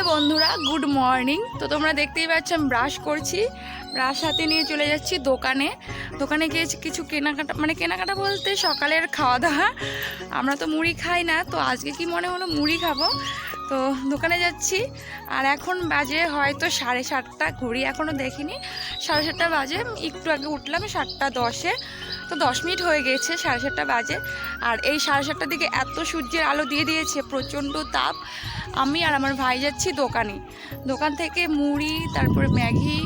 Hello বন্ধুরা, good morning. তো তোমরা দেখতেই পাচ্ছ, আমি ব্রাশ করছি। ব্রাশ হাতে নিয়ে চলে যাচ্ছি দোকানে। দোকানে গিয়ে কিছু কেনাকাটা মানে কেনাকাটা বলতে সকালের খাওয়া দাওয়া আমরা তো মুড়ি খাই না, তো আজকে কি মনে হলো মুড়ি খাব? তো দোকানে যাচ্ছি, আর এখন বাজে হয়তো সাড়ে সাতটা, ঘড়ি এখনও দেখিনি। সাড়ে সাতটা বাজে, একটু আগে উঠলাম, সাতটা দশে, তো দশ মিনিট হয়ে গেছে, সাড়ে সাতটা বাজে। আর এই সাড়ে সাতটার দিকে এত সূর্যের আলো দিয়ে দিয়েছে, প্রচণ্ড তাপ। আমি আর আমার ভাই যাচ্ছি দোকানে। দোকান থেকে মুড়ি, তারপরে ম্যাগি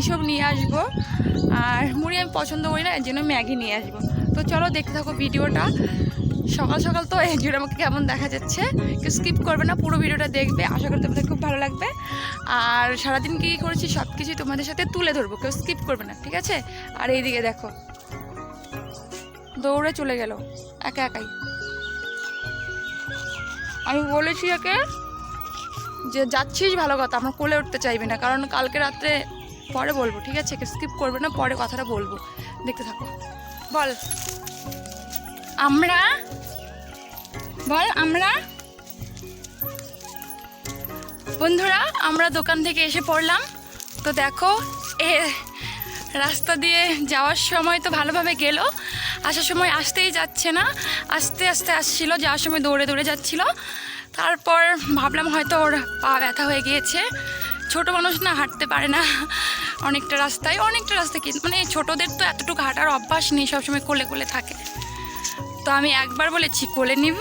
এসব নিয়ে আসব। আর মুড়ি আমি পছন্দ করি না, এর জন্য ম্যাগি নিয়ে আসব। তো চলো দেখতে থাকো ভিডিওটা। সকাল সকাল তো এই জন্য আমাকে কেমন দেখা যাচ্ছে, কেউ স্কিপ করবে না, পুরো ভিডিওটা দেখবে। আশা করি তোমাদের খুব ভালো লাগবে। আর সারাদিন কী করেছি সব কিছুই তোমাদের সাথে তুলে ধরবো, কেউ স্কিপ করবে না, ঠিক আছে? আর এইদিকে দেখো, দৌড়ে চলে গেল, একা একাই। আমি বলেছি একে যে, যাচ্ছিস ভালো কথা, আমার কোলে উঠতে চাইবে না, কারণ কালকে রাত্রে পরে বলব, ঠিক আছে? স্কিপ করবে না, পরে কথাটা বলব। দেখতে থাকো। বল। আমরা বল, আমরা? বন্ধুরা, আমরা দোকান থেকে এসে পড়লাম। তো দেখো, এ, রাস্তা দিয়ে যাওয়ার সময় তো ভালোভাবে গেল। আসার সময় আসতেই যাচ্ছে না। আস্তে আস্তে আসছিল, যাওয়ার সময় দৌড়ে দৌড়ে যাচ্ছিল। তারপর ভাবলাম হয়তো ওর পা ব্যথা হয়ে গিয়েছে। ছোট মানুষ না হাঁটতে পারে না অনেকটা রাস্তায়। অনেকটা রাস্তা কি মানে ছোটদের তো এতটুকু হাঁটার অভ্যাস নেই, সবসময় কোলে কোলে থাকে। তো আমি একবার বলেছি কোলে নিব?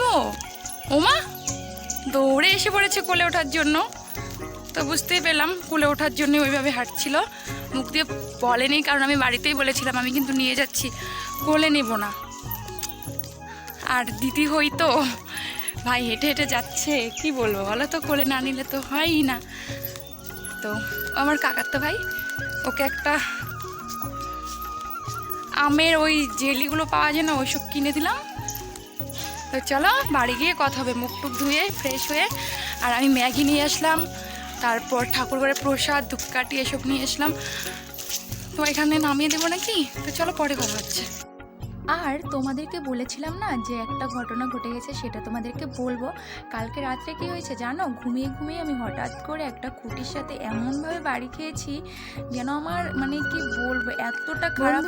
ওমা, দৌড়ে এসে পড়েছে কোলে ওঠার জন্য। তো বুঝতেই পেলাম কোলে ওঠার জন্য ওইভাবে হাঁটছিল। মুখ দিয়ে বলেনি, কারণ আমি বাড়িতেই বলেছিলাম, আমি কিন্তু নিয়ে যাচ্ছি। কোলে নেব না। আর দিদি হই তো, ভাই হেঁটে হেঁটে যাচ্ছে, কি বলব বলো তো, কোলে না নিলে তো হয়ই না। তো আমার কাকার তো ভাই, ওকে একটা আমের ওই জেলিগুলো পাওয়া যায় না, ওইসব কিনে দিলাম। তো চলো, বাড়ি গিয়ে কথা হবে, মুখ টুক ধুয়ে ফ্রেশ হয়ে। আর আমি ম্যাগি নিয়ে আসলাম, তারপর ঠাকুরঘরে প্রসাদ, ধূপকাঠি এসব নিয়ে আসলাম। তো এখানে নামিয়ে দেবো নাকি? তো চলো, পরে কথা হচ্ছে। আর তোমাদেরকে বলেছিলাম না যে একটা ঘটনা ঘটে গেছে সেটা তোমাদেরকে বলব। কালকে রাত্রে কি হয়েছে জানো? ঘুমিয়ে ঘুমিয়ে আমি হঠাৎ করে একটা খুঁটির সাথে এমনভাবে বাড়ি খেয়েছি যেন আমার মানে কি বলব এতটা খারাপ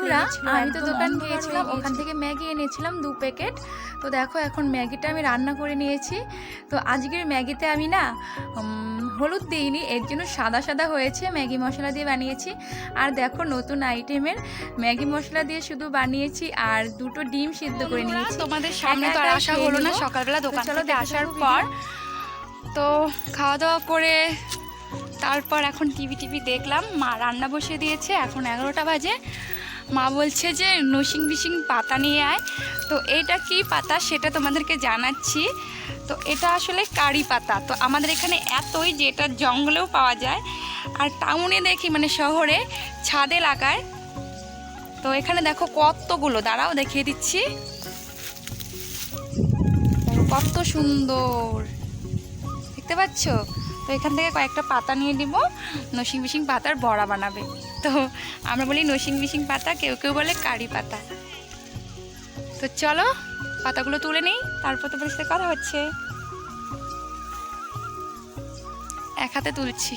আমি তো দোকান গিয়েছিলাম, ওখান থেকে ম্যাগি এনেছিলাম দু প্যাকেট। তো দেখো এখন ম্যাগিটা আমি রান্না করে নিয়েছি। তো আজকের ম্যাগিতে আমি না হলুদ দিইনি এর জন্য সাদা সাদা হয়েছে ম্যাগি মশলা দিয়ে বানিয়েছি। আর দেখো নতুন আইটেমের ম্যাগি মশলা দিয়ে শুধু বানিয়েছি আর দুটো ডিম সিদ্ধ করে নিয়েছি। তোমাদের সামনে তো আর আসা হলো না সকালবেলা দোকান থেকে আসার পর। তো খাওয়া দাওয়া করে তারপর এখন টিভি টিভি দেখলাম মা রান্না বসিয়ে দিয়েছে এখন এগারোটা বাজে। মা বলছে যে নসিং বিসিং পাতা নিয়ে আয়। তো এটা কি পাতা সেটা তোমাদেরকে জানাচ্ছি। তো এটা আসলে কারি পাতা। তো আমাদের এখানে এতই যে এটা জঙ্গলেও পাওয়া যায়। আর টাউনে দেখি মানে শহরে ছাদে লাগায়। তো এখানে দেখো কতগুলো, দাঁড়াও দেখিয়ে দিচ্ছি। কত সুন্দর, দেখতে পাচ্ছ? তো এখান থেকে কয়েকটা পাতা নিয়ে নিব, নসিং বিসিং পাতার বড়া বানাবে। তো আমরা বলি নসিং বিসিং পাতা, কেউ কেউ বলে কারি পাতা। তো চলো, পাতাগুলো তুলে নেই, তারপর তোমার সাথে কথা হচ্ছে। এক হাতে তুলছি।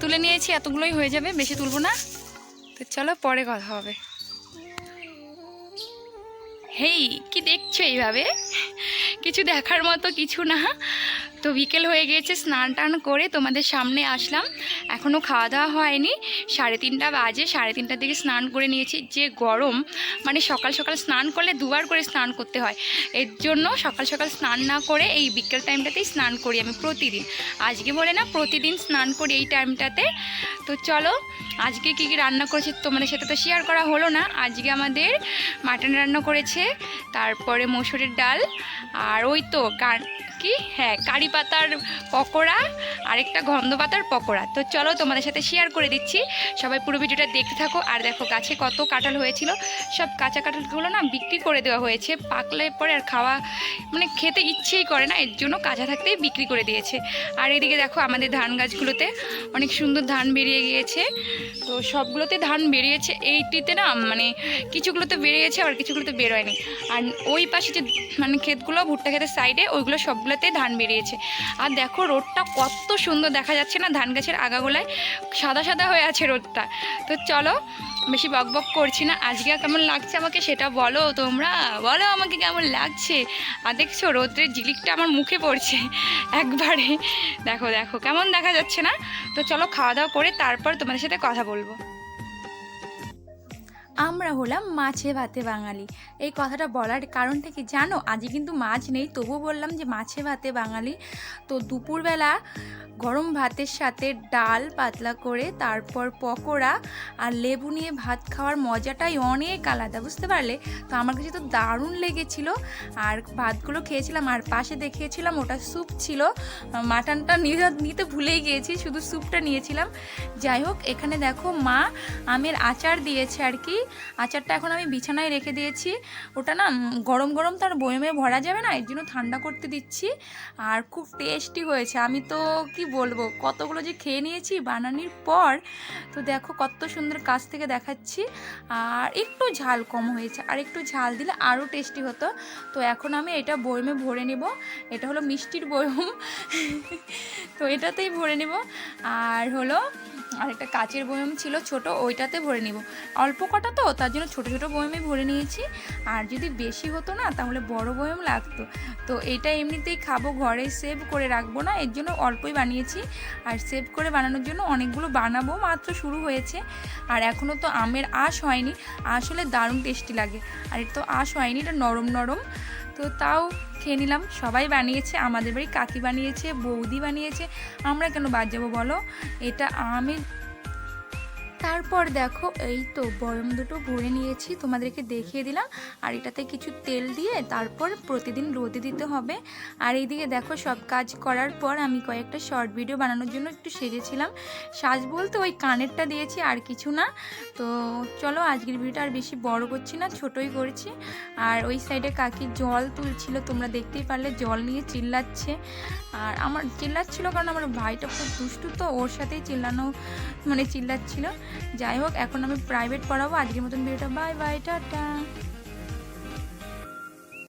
তুলে নিয়েছি, এতগুলোই হয়ে যাবে, বেশি তুলবো না। তো চলো, পরে কথা হবে। হেই, কি দেখছ এইভাবে? কিছু দেখার মতো কিছু না। তো বিকেল হয়ে গিয়েছে, স্নান টান করে তোমাদের সামনে আসলাম। এখনও খাওয়া দাওয়া হয়নি। সাড়ে তিনটা বাজে, সাড়ে তিনটার দিকে স্নান করে নিয়েছি। যে গরম মানে সকাল সকাল স্নান করলে দুবার করে স্নান করতে হয়। এর জন্য সকাল সকাল স্নান না করে এই বিকেল টাইমটাতেই স্নান করি আমি প্রতিদিন। আজকে বলে না, প্রতিদিন স্নান করি এই টাইমটাতে। তো চলো, আজকে কী কী রান্না করেছে তোমাদের সাথে তো শেয়ার করা হলো না। আজকে আমাদের মাটন রান্না করেছে, তারপরে মসুরের ডাল, আর ওই তো কি হ্যাঁ কারি পাতার পকোড়া, আরেকটা গন্ধ পাতার পকোড়া। তো চলো তোমাদের সাথে শেয়ার করে দিচ্ছি। সবাই পুরো ভিডিওটা দেখতে থাকো। আর দেখো, গাছে কত কাঁঠাল হয়েছিল। সব কাঁচা কাঁঠালগুলো না বিক্রি করে দেওয়া হয়েছে। পাকলে পরে আর খাওয়া মানে খেতে ইচ্ছেই করে না। এর জন্য কাঁচা থাকতেই বিক্রি করে দিয়েছে। আর এদিকে দেখো, আমাদের ধান গাছগুলোতে অনেক সুন্দর ধান বেরিয়ে গিয়েছে। তো সবগুলোতে ধান বেরিয়েছে। এইটিতে না মানে কিছুগুলোতে বেরিয়েছে, আবার কিছুগুলোতে বেরোয়নি। আর ওই পাশে যে মানে ক্ষেতগুলো, ভুট্টা ক্ষেতের সাইডে ওইগুলো সবগুলোতে ধান বেরিয়েছে। আর দেখো রোদটা কত সুন্দর দেখা যাচ্ছে না, ধান গাছের আগাগোলায় সাদা সাদা হয়ে আছে রোদটা। তো চলো, বেশি বক বক করছি না, আজকে কেমন লাগছে আমাকে সেটা বলো তোমরা। বলো আমাকে কেমন লাগছে। আর দেখছ রোদ্রের ঝিলিকটা আমার মুখে পড়ছে একবারে। দেখো দেখো, কেমন দেখা যাচ্ছে না। তো চলো খাওয়া দাওয়া করে তারপর তোমাদের সাথে কথা বলব। আমরা হলাম মাছে ভাতে বাঙালি। এই কথাটা বলার কারণটা কি জানো আজকে কিন্তু মাছ নেই তবু বললাম যে মাছে ভাতে বাঙালি। তো দুপুরবেলা গরম ভাতের সাথে ডাল পাতলা করে, তারপর পকোড়া আর লেবু নিয়ে ভাত খাওয়ার মজাটাই অনেক আলাদা, বুঝতে পারলে? তো আমার কাছে তো দারুণ লেগেছিল। আর ভাতগুলো খেয়েছিলাম, আর পাশে দেখিয়েছিলাম, ওটা স্যুপ ছিল। মাটনটা নিতে ভুলেই গিয়েছি, শুধু স্যুপটা নিয়েছিলাম। যাই হোক, এখানে দেখো মা আমের আচার দিয়েছে আর কি। আচারটা এখন আমি বিছানায় রেখে দিয়েছি। ওটা না গরম গরম তার বয়মে ভরা যাবে না, এর জন্য ঠান্ডা করতে দিচ্ছি। আর খুব টেস্টি হয়েছে। আমি তো কি বলব, কতগুলো যে খেয়ে নিয়েছি বানানির পর, তো দেখো কত সুন্দর কাছ থেকে দেখাচ্ছি। আর একটু ঝাল কম হয়েছে, আর একটু ঝাল দিলে আরও টেস্টি হতো। তো এখন আমি এটা বয়মে ভরে নেব। এটা হলো মিষ্টির বয়ম। তো এটাতেই ভরে নেব। আর হলো আর একটা কাচের বয়ম ছিল ছোট, ওইটাতে ভরে নিব। অল্প কটা তো, তার জন্য ছোট ছোট বয়মে ভরে নিয়েছি। আর যদি বেশি হতো না, তাহলে বড় বয়ম লাগতো। তো এটা এমনিতেই খাব, ঘরে সেভ করে রাখব না, এর জন্য অল্পই বানিয়েছি। আর সেভ করে বানানোর জন্য অনেকগুলো বানাবো মাত্র শুরু হয়েছে। আর এখনও তো আমের আঁশ হয়নি আসলে দারুণ টেস্টি লাগে। আর এটা তো আঁশ হয়নি, এটা নরম নরম। তো তাও খেয়ে নিলাম। সবাই বানিয়েছে, আমাদের বাড়ি কাকি বানিয়েছে, বৌদি বানিয়েছে। আমরা কেন বাদ যাব বলো? এটা আমি তারপর দেখো, এই তো বয়ম দুটো ভরে নিয়েছি, তোমাদেরকে দেখিয়ে দিলাম। আর এটাতে কিছু তেল দিয়ে তারপর প্রতিদিন রোদে দিতে হবে। আর এইদিকে দেখো, সব কাজ করার পর আমি কয়েকটা শর্ট ভিডিও বানানোর জন্য একটু সেজেছিলাম। সাজ বলতে ওই কানেরটা দিয়েছি, আর কিছু না। তো চলো, আজকের ভিডিওটা আর বেশি বড় করছি না, ছোটই করছি। আর ওই সাইডে কাকি জল তুলছিল, তোমরা দেখতেই পারলে, জল নিয়ে চিল্লাচ্ছে। আর আমার, চিল্লাচ্ছিল কারণ আমার ভাইটা খুব দুষ্টু, তো ওর সাথেই চিল্লানো মানে চিল্লাচ্ছিল। যাই হোক এখন আমি প্রাইভেট পড়াবো। আজকের মতন ভিডিওটা বাই বাই টাটা।